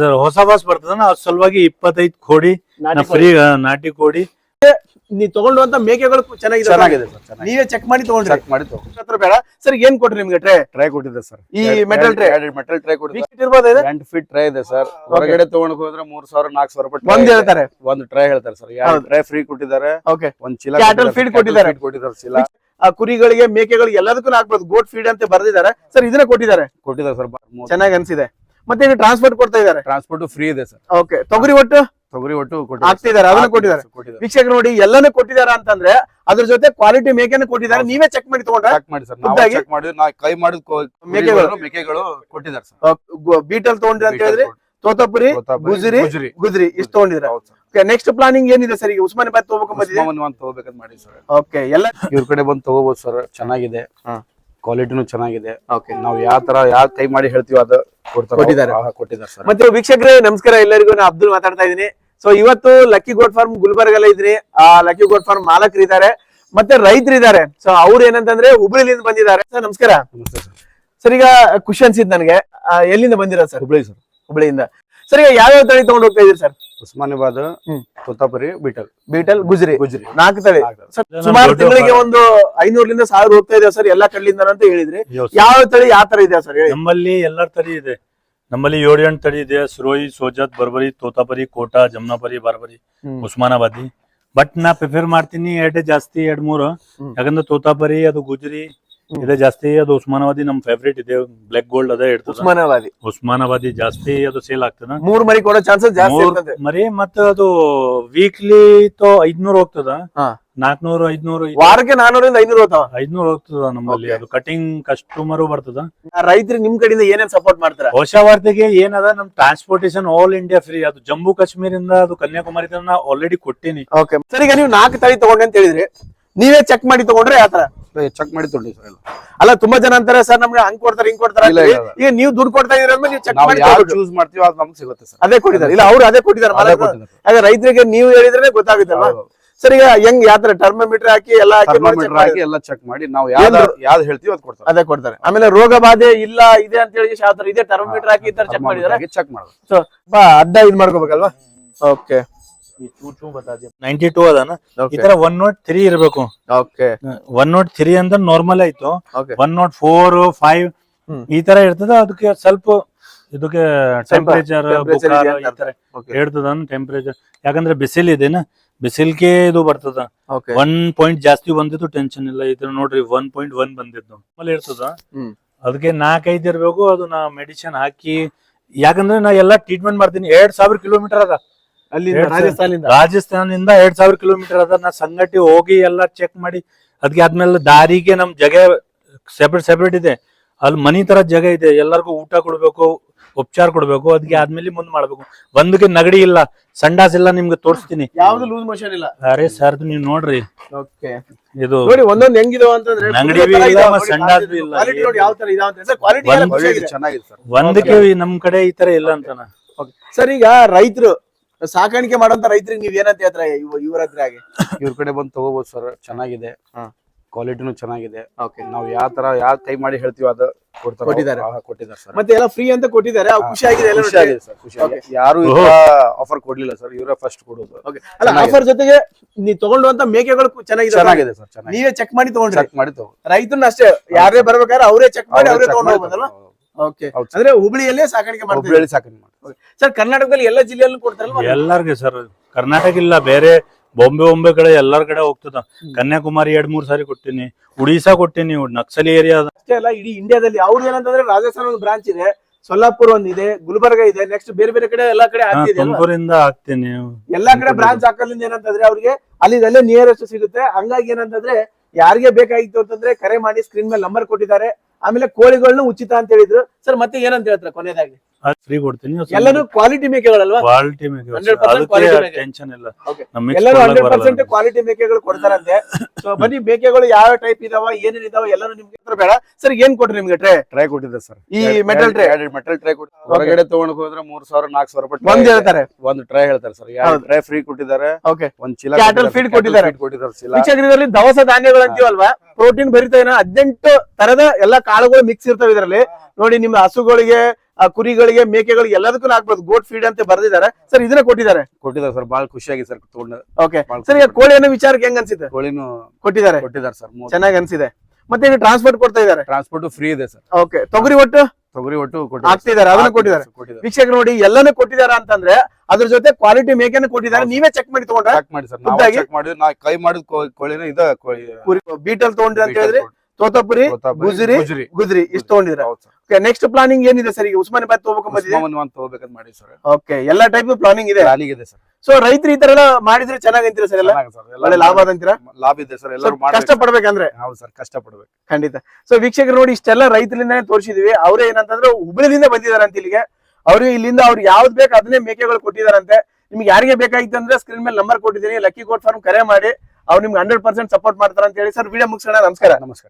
Sir ಹೊಸ boss ಬರ್ತದನ ಅದ್ ಸಲುವಾಗಿ ಇಪ್ಪತ್ತೈದು ಕೋಡಿ ನಾಟಿ ಫ್ರೀ ನಾಟಿ ಕೋಡಿ. ನೀವು ತಗೊಂಡಂತ ಮೇಕೆಗಳು ಚೆನ್ನಾಗಿದೆ ಚೆನ್ನಾಗಿದೆ ಸರ್ ನೀವೇ ಚೆಕ್ ಮಾಡಿ ತಗೊಂಡ್ರಿ. ಚೆಕ್ ಮಾಡಿ ತಗೋ ಹತ್ರ ಬೇಡ. ಸರ್ ಏನ್ ಕೊಟ್ರಿ ನಿಮ್ಗೆ ಟ್ರೈ ಟ್ರೈ ಕೊಟ್ಟಿದೆ ಸರ್. ಈ ಮೆಟಲ್ ಟ್ರೈ ಎರಡು ಮೆಟಲ್ ಟ್ರೈ ಕೊಟ್ಟಿದೆ ಇರ್ಬೋದ ಇದು? ಎಂಟು ಫೀಟ್ ಟ್ರೈ ಇದೆ ಸರ್. ಹೊರಗಡೆ ತಗೊಂಡ್ ಹೋದ್ರೆ ಮೂರ್ ಸಾವಿರ ನಾಲ್ಕು ಸಾವಿರ ರೂಪಾಯಿ ಒಂದ್ ಹೇಳ್ತಾರೆ. ಒಂದು ಟ್ರೈ ಹೇಳ್ತಾರೆ ಸರ್. ಎರಡು ಹೌದು. ಟ್ರೈ ಫ್ರೀ ಕೊಟ್ಟಿದ್ದಾರೆ? ಓಕೆ ಒಂದ್ ಚೀಲ ಫೀಡ್ ಕೊಟ್ಟಿದ್ದಾರೆ. ಕೊಟ್ಟಿದ್ದಾರೆ. ಚೀಲ ಆ ಕುರಿಗಳಿಗೆ ಮೇಕೆಗಳಿಗೆ ಎಲ್ಲದಕ್ಕೂ ಹಾಕ್ಬೋದು. ಗೋಟ್ ಫೀಡ್ ಅಂತ ಬರ್ದಿದ್ದಾರೆ. ಸರ್ ಇದನ್ನ ಕೊಟ್ಟಿದ್ದಾರೆ. ಕೊಟ್ಟಿದ್ದಾರೆ ಸರ್ ಚೆನ್ನಾಗಿ ಅನ್ಸಿದೆ. ಮತ್ತೆ ಟ್ರಾನ್ಸ್ಪೋರ್ಟ್ ಕೊಡ್ತಾ ಇದ್ದಾರೆ? ಟ್ರಾನ್ಸ್ಪೋರ್ಟ್ ಫ್ರೀ ಇದೆ ಸರ್. ಓಕೆ ತೊಗರಿ ಒಟ್ಟು? ತೊಗರಿ ಒಟ್ಟು ಹಾಕ್ತಿದ್ದಾರೆ, ಅದನ್ನ ಕೊಟ್ಟಿದ್ದಾರೆ. ವೀಕ್ಷಕ ನೋಡಿ ಎಲ್ಲಾನು ಕೊಟ್ಟಿದ್ದಾರೆ ಅಂತಂದ್ರೆ ಅದ್ರ ಜೊತೆ ಕ್ವಾಲಿಟಿ ಮೇಕೆನ ಕೊಟ್ಟಿದ್ದಾರೆ. ನೀವೇ ಚೆಕ್ ಮಾಡಿ ತಗೊಂಡ್ರೆ ಚೆಕ್ ಮಾಡಿ ಸರ್ ನಾವು ಚೆಕ್ ಮಾಡಿದ್ರೆ ನಾವು ಕೈ ಮಾಡಿದ ಮೇಕೆಗಳು. ಮೇಕೆಗಳು ಕೊಟ್ಟಿದ್ದಾರೆ ಸರ್. ಬೀಟಲ್ ತಗೊಂಡ್ರೆ ಅಂತ ಹೇಳಿದ್ರೆ ತೋತಪುರಿ ಗುಜರಿ ಗುಜರಿ. ಇಷ್ಟು ತಗೊಂಡಿದ್ರೆ ನೆಕ್ಸ್ಟ್ ಪ್ಲಾನಿಂಗ್ ಏನಿದೆ ಸರ್ ಈಗ? ಉಸ್ಮಾನಾಬಾದ್ ತಗೋಬೇಕು ಬಂದಿದೆ ಉಸ್ಮಾನ್ ಒಂದು ತಗೋಬೇಕಂತ ಮಾಡಿ ಸರ್. ಓಕೆ ಎಲ್ಲ ಇವ್ರ ಕಡೆ ಬಂದು ತಗೋಬಹುದು ಸರ್. ಚೆನ್ನಾಗಿದೆ. ಹಾ. ಕ್ವಾಲಿಟಿನೂ ಚೆನ್ನಾಗಿದೆ. ಓಕೆ ನಾವು ಯಾವ ತರ ಯಾವ ಕೈ ಮಾಡಿ ಹೇಳ್ತೀವಿ ಅದು ಕೊಟ್ಟಿದ್ದಾರೆ. ಮತ್ತೆ ವೀಕ್ಷಕರೇ ನಮಸ್ಕಾರ. ಎಲ್ಲರಿಗೂ ನಾನು ಅಬ್ದುಲ್ ಮಾತಾಡ್ತಾ ಇದ್ದೀನಿ. ಸೊ ಇವತ್ತು ಲಕ್ಕಿ ಗೋಟ್ ಫಾರ್ಮ್ ಗುಲ್ಬರ್ಗಲ್ಲ ಇದ್ರಿ. ಆ ಲಕ್ಕಿ ಗೋಟ್ ಫಾರ್ಮ್ ಮಾಲಕರು ಇದ್ದಾರೆ. ಮತ್ತೆ ರೈತರು ಇದ್ದಾರೆ. ಸೊ ಅವ್ರು ಏನಂತಂದ್ರೆ ಹುಬ್ಳಿಲಿಂದ ಬಂದಿದ್ದಾರೆ. ಸರ್ ನಮಸ್ಕಾರ. ಸರ್. ಈಗ ಖುಷಿ ಅನ್ಸಿದ್ ನನಗೆ. ಎಲ್ಲಿಂದ ಬಂದಿರೋದು ಸರ್? ಹುಬ್ಳಿ ಸರ್. ಹುಬ್ಳಿಯಿಂದ. ಸರ್ ಈಗ ಯಾವ್ಯಾವ ತಳಿ ತಗೊಂಡು ಹೋಗ್ತಾ ಇದೀರಿ ಸರ್? ಉಸ್ಮಾನಾಬಾದ್. ತೋತಾಪುರಿ ಬಿಟಲ್. ಬೀಟಲ್ ಗುಜರಿ. ಗುಜರಿ. ನಾಲ್ಕು ತಳಿ. ಸುಮಾರು ತಿಂಗಳಿಗೆ ಒಂದು ಐನೂರ್ಲಿಂದ ಸಾವಿರ ಹೋಗ್ತಾ ಇದೆ ಸರ್ ಎಲ್ಲಾ ಕಡೆಯಿಂದ ಅಂತ ಹೇಳಿದ್ರಿ. ಯಾವ ತಳಿ ಯಾವ ತರ ಇದೆ ಸರ್ ನಮ್ಮಲ್ಲಿ ಎಲ್ಲಾ ತಳಿ ಇದೆ. ನಮ್ಮಲ್ಲಿ ಏಳು ಎಂಟು ತಳಿ ಇದೆ. ಸುರೋಯಿ ಸೋಜತ್ ಬರ್ಬರಿ ತೋತಾಪರಿ ಕೋಟಾ ಜಮ್ನಾಪರಿ ಬಾರ್ಬರಿ ಉಸ್ಮಾನಾಬಾದಿ. ಬಟ್ ನಾ ಪ್ರಿಫರ್ ಮಾಡ್ತೀನಿ ಎರಡೇ ಜಾಸ್ತಿ ಎರಡ್ ಮೂರು. ಯಾಕಂದ್ರೆ ತೋತಾಪರಿ ಅದು ಗುಜರಿ. ಇದೆ ಜಾಸ್ತಿ ಅದು ಉಸ್ಮಾನಾಬಾದಿ ನಮ್ ಫೇವ್ರೇಟ್ ಇದೆ. ಬ್ಲಾಕ್ ಗೋಲ್ಡ್ ಅದೇ ಇರ್ತದೆ. ಉಸ್ಮಾನಾಬಾದಿ. ಉಸ್ಮಾನಾಬಾದಿ ಜಾಸ್ತಿ ಅದು ಸೇಲ್ ಆಗ್ತದ. ಮೂರ್ ಮರಿ ಕೊಡೋ ಚಾನ್ಸಸ್ ಜಾಸ್ತಿ ಮೂರ್ ಇರ್ತದೆ. ಮರಿ ಮತ್ತ ಅದು ವೀಕ್ಲಿ ತೋ ಐದ್ನೂರ್ ಹೋಗ್ತದ. ಹಾ. ನಾಲ್ಕನೂರು ಐದ್ನೂರು ವಾರಕ್ಕೆ ನಾನೂರಿಂದ ಐನೂರು ಹೋಗ್ತಾವ? ಐದ್ನೂರ್ ಹೋಗ್ತದ ನಮ್ಮಲ್ಲಿ. Okay. ಅದು ಕಟಿಂಗ್ ಕಸ್ಟಮರ್ ಬರ್ತದ. ರೈತರಿಗೆ ನಿಮ್ ಕಡೆಯಿಂದ ಏನೇನ್ ಸಪೋರ್ಟ್ ಮಾಡ್ತಾರ? ಹೊಸ ವಾರ್ತೆಗೆ ಏನದ ನಮ್ ಟ್ರಾನ್ಸ್ಪೋರ್ಟೇಶನ್ ಆಲ್ ಇಂಡಿಯಾ ಫ್ರೀ ಅದು ಜಮ್ಮು ಕಾಶ್ಮೀರಿಂದ ಅದು ಕನ್ಯಾಕುಮಾರಿ ಆಲ್ರೆಡಿ ಕೊಟ್ಟಿನಿ. ಓಕೆ ಸರ್ ಈಗ ನೀವು ನಾಲ್ಕು ತಳಿ ತಗೊಂಡೆ ಅಂತ ಹೇಳಿದ್ರಿ. ನೀವೇ ಚೆಕ್ ಮಾಡಿ ತಗೊಂಡ್ರೆ ಆತರ ಚೆಕ್ ಮಾಡಿ ತೊಗೊಂಡಿ ಸರ್ ಎಲ್ಲ. ಅಲ್ಲ ತುಂಬಾ ಜನ ಅಂತಾರೆ ಸರ್ ನಮ್ಗೆ ಹಂಗ್ ಕೊಡ್ತಾರೆ ಹಿಂಗ್ ಕೊಡ್ತಾರೆ. ಇಲ್ಲ, ಇಲ್ಲ. ಈಗ ನೀವು ದುಡ್ಡು ಕೊಡ್ತಾ ಇದೀರ ನೀವು ಚೆಕ್ ನಾವು ಮಾಡಿ. ಚೂಸ್ ಮಾಡ್ತೀವಿ ಅದು ನಮ್ಗೆ ಸಿಗುತ್ತೆ ಸರ್. ಅದೇ ಕೊಟ್ಟಿದ್ದಾರೆ. ಇಲ್ಲ ಅವ್ರು ಅದೇ ಕೊಟ್ಟಿದ್ದಾರೆ ಅದೇ ಮಾಲಕರು. ಕೊಟ್ಟಿದ್ದಾರೆ. ಅದೇ ರೈತರಿಗೆ ನೀವು ಹೇಳಿದ್ರೆ ಗೊತ್ತಾಗುತ್ತಲ್ವಾ? ಹೌದು. ಸರ್ ಈಗ ಹೆಂಗ್ ಯಾತ್ರೆ ತರ ಟರ್ಮೋಮೀಟರ್ ಹಾಕಿ ಎಲ್ಲ ಹಾಕಿ ನೋಡಿ check ಥರ್ಮೋಮೀಟರ್ ಮಾಡಿ- ಹಾಕಿ ಎಲ್ಲ ಚೆಕ್ ಮಾಡಿ ನಾವು ಯಾವ್ದು ಯಾವ್ದು ಹೇಳ್ತೀವಿ ಅದು ಕೊಡ್ತಾರೆ. ಅದೇ ಕೊಡ್ತಾರೆ. ಆಮೇಲೆ ರೋಗ ಬಾಧೆ ಇಲ್ಲ ಇದೆ ಅಂತ ಹೇಳಿ ಯಾವ ತರ ಇದೆ ಟರ್ಮೋಮೀಟರ್ ಹಾಕಿ ಈ ತರ ಚೆಕ್ ಮಾಡಿದಾರೆ. ಚೆಕ್ ಮಾಡೋದು ಸೊ ಅಡ್ಡ ಇದ್ ಮಾಡ್ಕೋಬೇಕಲ್ವಾ? ಓಕೆ ನೈಂಟಿ ಟೂ ಅದಾನ ಈ ತರ ಒನ್ ನಾಟ್ ತ್ರೀ ಇರಬೇಕು ಒನ್ ನಾಟ್ ತ್ರೀ ಅಂದ್ರೆ ನಾರ್ಮಲ್ ಆಯ್ತು ಒನ್ ನಾಟ್ ಫೋರ್ ಫೈವ್ ಈ ತರ ಇರ್ತದ ಅದಕ್ಕೆ ಸ್ವಲ್ಪ ಇದಕ್ಕೆ ಟೆಂಪರೇಚರ್ ಇರ್ತದ ಈ ತರ ಟೆಂಪರೇಚರ್ ಯಾಕಂದ್ರೆ ಬಿಸಿಲ್ ಇದೆನಾ ಬಿಸಿಲ್ಗೆ ಇದು ಬರ್ತದ ಒನ್ ಪಾಯಿಂಟ್ ಜಾಸ್ತಿ ಬಂದಿತ್ತು ಟೆನ್ಷನ್ ಇಲ್ಲ ಇದ್ರ ನೋಡ್ರಿ ಒನ್ ಪಾಯಿಂಟ್ ಒನ್ ಬಂದಿದ್ದು ಆಮೇಲೆ ಇರ್ತದ ಅದಕ್ಕೆ ಅದಕ್ಕೆ ನಾಲ್ಕೈದು ಇರ್ಬೇಕು ಅದು ನಾ ಮೆಡಿಸಿನ್ ಹಾಕಿ ಯಾಕಂದ್ರೆ ನಾ ಎಲ್ಲಾ ಟ್ರೀಟ್ಮೆಂಟ್ ಮಾಡ್ತೀನಿ ಎರಡ್ ಸಾವಿರ ಕಿಲೋಮೀಟರ್ ಅದ ಅಲ್ಲಿಂದ ರಾಜಸ್ಥಾನದಿಂದ. ರಾಜಸ್ಥಾನದಿಂದ ಎರಡ್ ಸಾವಿರ ಕಿಲೋಮೀಟರ್ ಅದನ್ನ ನಾ ಸಂಗಟಿ ಹೋಗಿ ಎಲ್ಲ ಚೆಕ್ ಮಾಡಿ. ಅದಕ್ಕೆ ಆದ್ಮೇಲೆ ದಾರಿಗೆ ನಮ್ ಜಗ ಸೆಪರೇಟ್ ಸೆಪರೇಟ್ ಇದೆ. ಅಲ್ಲಿ ಮನಿ ತರ ಜಗ ಇದೆ. ಎಲ್ಲರಿಗೂ ಊಟ ಕೊಡ್ಬೇಕು ಉಪಚಾರ ಕೊಡ್ಬೇಕು. ಅದಕ್ಕೆ ಆದ್ಮೇಲೆ ಮುಂದ್ ಮಾಡ್ಬೇಕು. ಒಂದಕ್ಕೆ ನಗಡಿ ಇಲ್ಲ. ಸಂಡಾಸ್ ಇಲ್ಲ ನಿಮ್ಗೆ ತೋರಿಸ್ತೀನಿ. ಯಾವ್ದು ಲೂಸ್ ಮೋಷನ್ ಇಲ್ಲ? ಅರೆ ಸರ್ ನೀವ್ ನೋಡ್ರಿ. ಓಕೆ ಇದು ನೋಡಿ ಒಂದೊಂದ್ ಹೆಂಗಿದಾವ ಅಂತಂದ್ರೆ ಇಲ್ಲ, ನೋಡಿ, ಸಂಡಾಸ್ ಇಲ್ಲ. ನೋಡಿ ಯಾವ ತರ ಇದಾವ ಅಂತ ಕ್ವಾಲಿಟಿ ಚೆನ್ನಾಗಿದೆ ಸರ್ ಒಂದಕ್ಕೆ ನಮ್ ಕಡೆ ಈ ತರ ಇಲ್ಲ ಅಂತಾನ ಸರ್ ಈಗ ರೈತರು ಸಾಕಾಣಿಕೆ ಮಾಡೋಂತ ರೈತರಿಗೆ ನೀವ್ ಏನಂತ ಹೇಳ್ತಾರೆ? ಇವ- ಇವ್ರ ಹತ್ರ ಆಗಿ ಇವ್ರ ಕಡೆ ಬಂದು ತಗೋಬಹುದು ಸರ್. ಚೆನ್ನಾಗಿದೆ. ಹಾ. ಕ್ವಾಲಿಟಿನೂ ಚೆನ್ನಾಗಿದೆ. ಓಕೆ ನಾವು ಯಾವ ತರ ಯಾವ ಕೈ ಮಾಡಿ ಹೇಳ್ತೀವಿ ಅದು ಕೊಡ್ತಾರೆ. ಕೊಟ್ಟಿದ್ದಾರೆ. ಆ, ಕೊಟ್ಟಿದ್ದಾರೆ ಸರ್. ಮತ್ತೆ ಎಲ್ಲ ಫ್ರೀ ಅಂತ ಕೊಟ್ಟಿದ್ದಾರೆ. ಅವ್ರು ಖುಷಿ ಆಗಿದೆ ಎಲ್ಲ ಖುಷಿ ಆಗಿದೆ ಸರ್ ಖುಷಿ ಆಗಿದೆ ಯಾರು ಆಫರ್ ಕೊಡ್ಲಿಲ್ಲ ಸರ್. ಇವರೇ ಫಸ್ಟ್ ಕೊಡೋದು. Okay. ಅಲ್ಲ ಚೆನ್ನಾಗಿದೆ. ಆಫರ್ ಜೊತೆಗೆ ನೀವ್ ತಗೊಂಡುವಂತ ಮೇಕೆಗಳು ಚೆನ್ನಾಗಿದೆ ಚೆನ್ನಾಗಿದೆ ಸರ್ ಚೆನ್ನಾಗಿದೆ. ನೀವೇ ಚೆಕ್ ಮಾಡಿ ತಗೊಂಡ್ರಿ. ಚೆಕ್ ಮಾಡಿ ತಗೋ ರೈತನ ಅಷ್ಟೇ ಯಾರೇ ಬರ್ಬೇಕಾದ್ರೆ ಅವರೇ ಚೆಕ್ ಮಾಡಿ ಅವ್ರೇ ತಗೊಂಡ್ ಹೋಗ್ಬೋದಲ್ವಾ. ಓಕೆ. ಅಂದ್ರೆ ಹುಬ್ಳಿಯಲ್ಲೇ ಸಾಕಾಣಿಕೆ ಮಾಡ್ತಾರೆ ಹುಬ್ಳಿಯಲ್ಲಿ ಸಾಕಣೆ ಮಾಡ್ತಾರೆ ಸರ್ ಕರ್ನಾಟಕದಲ್ಲಿ ಎಲ್ಲ ಜಿಲ್ಲೆಯಲ್ಲೂ ಕೊಡ್ತಾರಲ್ವಾ ಎಲ್ಲಾರ್ಗೆ ಸರ್ ಕರ್ನಾಟಕ ಇಲ್ಲ ಬೇರೆ ಬಾಂಬೆ ಬೊಂಬೆ ಕಡೆ ಎಲ್ಲಾರ್ ಕಡೆ ಹೋಗ್ತದ. ಕನ್ಯಾಕುಮಾರಿ ಎರಡ್ ಮೂರ್ ಸಾರಿ ಕೊಟ್ಟಿನಿ ಉಡಿಸಾ ಕೊಟ್ಟಿನಿ ನಕ್ಸಲಿ ಏರಿಯಾ ಅಷ್ಟೇ ಅಲ್ಲ ಇಡೀ ಇಂಡಿಯಾದಲ್ಲಿ ಅವ್ರು ಏನಂತಂದ್ರೆ ರಾಜಸ್ಥಾನ ಒಂದು ಬ್ರಾಂಚ್ ಇದೆ ಸೊಲ್ಲಾಪುರ್ ಒಂದಿದೆ ಗುಲ್ಬರ್ಗ ಇದೆ ನೆಕ್ಸ್ಟ್ ಬೇರೆ ಬೇರೆ ಕಡೆ ಎಲ್ಲಾ ಕಡೆ ಆಗ್ತಿದೆ? ತುಮಕೂರಿಂದ ಹಾಕ್ತೀನಿ ಎಲ್ಲಾ ಕಡೆ ಬ್ರಾಂಚ್ ಹಾಕೋದ್ರಿಂದ ಏನಂತಂದ್ರೆ ಅವ್ರಿಗೆ ಅಲ್ಲಿ ಅಲ್ಲೇ ನಿಯರೆಸ್ಟ್ ಸಿಗುತ್ತೆ. ಹಂಗಾಗಿ ಏನಂತಂದ್ರೆ ಯಾರಿಗೆ ಬೇಕಾಗಿತ್ತು ಅಂತಂದ್ರೆ ಕರೆ ಮಾಡಿ ಸ್ಕ್ರೀನ್ ಮೇಲೆ ನಂಬರ್ ಕೊಟ್ಟಿದ್ದಾರೆ. ಆಮೇಲೆ ಕೋಳಿಗಳನ್ನ ಉಚಿತ ಅಂತ ಹೇಳಿದ್ರು. ಸರ್ ಮತ್ತೆ ಏನಂತ ಹೇಳ್ತಾರೆ ಕೊನೆಯದಾಗಿ ಫ್ರೀ ಕೊಡ್ತೀನಿ. ಎಲ್ಲರೂ ಕ್ವಾಲಿಟಿ ಮೇಕೆಗಳಲ್ವಾ ಕ್ವಾಲಿಟಿ 100% quality ಮೇಕೆ. ಟೆನ್ಷನ್ ಇಲ್ಲ. ಎಲ್ಲರೂ ಹಂಡ್ರೆಡ್ ಪರ್ಸೆಂಟ್ ಕ್ವಾಲಿಟಿ ಮೇಕೆಗಳು ಕೊಡ್ತಾರಂತೆ. ಸೊ ಬನ್ನಿ ಮೇಕೆಗಳು ಯಾವ ಟೈಪ್ ಇದಾವ ಏನೇನ್ ಇದಾವ ಎಲ್ಲಾನು ನಿಮ್ಗೆ ಹತ್ರ ಬೇಡ. ಸರ್ ಏನ್ ಕೊಟ್ರಿ ನಿಮ್ಗೆ ಟ್ರೈ ಟ್ರೈ ಕೊಟ್ಟಿದೆ ಸರ್ ಈ ಮೆಟಲ್ ಟ್ರೈ ಎರಡು ಮೆಟಲ್ ಟ್ರೈ ಕೊಟ್ಟು ಹೊರಗಡೆ ತಗೊಂಡ್ ಹೋದ್ರೆ ಮೂರ್ ಸಾವಿರ ನಾಲ್ಕು ಸಾವಿರ ರೂಪಾಯಿ ಒಂದ್ ಹೇಳ್ತಾರೆ. ಒಂದು ಟ್ರೈ ಹೇಳ್ತಾರೆ ಸರ್ ಯಾವ. ಟ್ರೈ ಫ್ರೀ ಕೊಟ್ಟಿದ್ದಾರೆ ಓಕೆ ಒಂದ್ ಚೀಲ ಕ್ಯಾಟಲ್ ಫೀಡ್ ಕೊಟ್ಟಿದ್ದಾರೆ. ಕೊಟ್ಟಿದ್ದಾರೆ. ಚೀಲ ದವಸ ಧಾನ್ಯಗಳು ಅಂತೀವಲ್ವಾ ಪ್ರೋಟೀನ್ ಭರಿತ ಏನೋ ಹದಿನೆಂಟು ತರದ ಎಲ್ಲಾ ಕಾಳುಗಳು ಮಿಕ್ಸ್ ಇರ್ತವೆ ಇದರಲ್ಲಿ. ನೋಡಿ ನಿಮ್ಮ ಹಸುಗಳಿಗೆ ಆ, ಕುರಿಗಳಿಗೆ ಮೇಕೆಗಳಿಗೆ ಎಲ್ಲದಕ್ಕೂ ಹಾಕ್ಬೋದು. ಗೋಟ್ ಫೀಡ್ ಅಂತ ಬರ್ದಿದ್ದಾರೆ. ಸರ್ ಇದನ್ನ ಕೊಟ್ಟಿದ್ದಾರೆ? ಕೊಟ್ಟಿದ್ದಾರೆ ಸರ್. ಬಹಳ ಖುಷಿಯಾಗಿ ಸರ್. ಓಕೆ ಸರ್ ಈಗ ಕೋಳಿ ಅನ್ನೋ ವಿಚಾರಕ್ಕೆ ಹೆಂಗ್ ಅನ್ಸಿದೆ ಕೋಳಿನು ಕೊಟ್ಟಿದ್ದಾರೆ. ಕೊಟ್ಟಿದ್ದಾರೆ ಸರ್. ಚೆನ್ನಾಗಿ ಅನ್ಸಿದೆ. ಮತ್ತೆ ಟ್ರಾನ್ಸ್ಪೋರ್ಟ್ ಕೊಡ್ತಾ ಇದ್ದಾರೆ? ಟ್ರಾನ್ಸ್ಪೋರ್ಟ್ ಫ್ರೀ ಇದೆ ಸರ್. ಓಕೆ ತೊಗರಿ ಒಟ್ಟು? ತೊಗರಿ ಒಟ್ಟು ಹಾಕ್ತಿದ್ದಾರೆ, ಅದನ್ನ ಕೊಟ್ಟಿದ್ದಾರೆ. ವೀಕ್ಷಕರು ನೋಡಿ ಎಲ್ಲಾನು ಕೊಟ್ಟಿದ್ದಾರೆ ಅಂತಂದ್ರೆ ಅದ್ರ ಜೊತೆ ಕ್ವಾಲಿಟಿ ಮೇಕೆನ ಕೊಟ್ಟಿದ್ದಾರೆ. ನೀವೇ ಚೆಕ್ ಮಾಡಿ ತಗೊಂಡ್ರೆ ಚೆಕ್ ಮಾಡಿ ಸರ್ ನಾವು ಚೆಕ್ ಮಾಡಿದ್ವಿ ನಾ ಕೈ ಮಾಡಿದ ಕೋಳಿನ ಇದ ಕೋಳಿ ಬೀಟಲ್ ತಗೊಂಡ್ರಿ ಅಂತ ಹೇಳಿದ್ರೆ. ತೋತಾಪುರಿ ಗುಜರಿ ಗುಜರಿ. ಇಷ್ಟ ತಗೊಂಡಿದ್ರೆ ಓಕೆ ನೆಕ್ಸ್ಟ್ ಪ್ಲಾನಿಂಗ್ ಏನಿದೆ ಸರ್ ಈಗ? ಉಸ್ಮಾನಾಬಾದ್ ತಗೋಬೇಕು ತಗೋಬೇಕಂತ ಮಾಡಿ ಸರ್. ಓಕೆ ಎಲ್ಲಾ ಟೈಪ್ ಪ್ಲಾನಿಂಗ್ ಇದೆ. ಪ್ಲಾನಿಂಗ್ ಇದೆ ಸರ್. ಸೊ ರೈತರು ಈ ತರ ಎಲ್ಲ ಮಾಡಿದ್ರೆ ಚೆನ್ನಾಗಿ ಸರ್ ಎಲ್ಲ ಒಳ್ಳೆ ಲಾಭ ಅದಂತೀರಾ ಲಾಭ ಇದೆ ಸರ್ ಎಲ್ಲರೂ ಕಷ್ಟ ಪಡ್ಬೇಕಂದ್ರೆ ಹೌದು ಸರ್ ಕಷ್ಟ ಪಡ್ಬೇಕು ಖಂಡಿತ. ಸೊ ವೀಕ್ಷಕರು ನೋಡಿ ಇಷ್ಟೆಲ್ಲ ರೈತರಿಂದಾನೇ ತೋರಿಸಿದೀವಿ. ಅವರೇ ಏನಂತಂದ್ರೆ ಹುಬ್ಬಳ್ಳಿಯಿಂದ ಬಂದಿದಾರಂತ ಅಂತ ಇಲ್ಲಿಗೆ. ಅವ್ರಿಗೆ ಇಲ್ಲಿಂದ ಅವ್ರು ಯಾವ್ದು ಬೇಕು ಅದನ್ನೇ ಮೇಕೆಗಳು ಕೊಟ್ಟಿದಾರಂತೆ ನಿಮ್ಗೆ ಯಾರಿಗೆ ಬೇಕಾಗಿತ್ತು ಅಂದ್ರೆ ಸ್ಕ್ರೀನ್ ಮೇಲೆ ನಂಬರ್ ಕೊಟ್ಟಿದ್ದೀನಿ. ಲಕ್ಕಿ ಕೋಟ್ ಫಾರ್ಮ್ ಕರೆ ಮಾಡಿ. ಅವ್ರು ನಿಮ್ಗೆ ಹಂಡ್ರೆಡ್ ಪರ್ಸೆಂಟ್ ಸಪೋರ್ಟ್ ಮಾಡ್ತಾರಂತ ಅಂತ ಹೇಳಿ. ಸರ್ ವಿಡಿಯೋ ಮುಗಿಸೋಣ. ನಮಸ್ಕಾರ. ನಮಸ್ಕಾರ.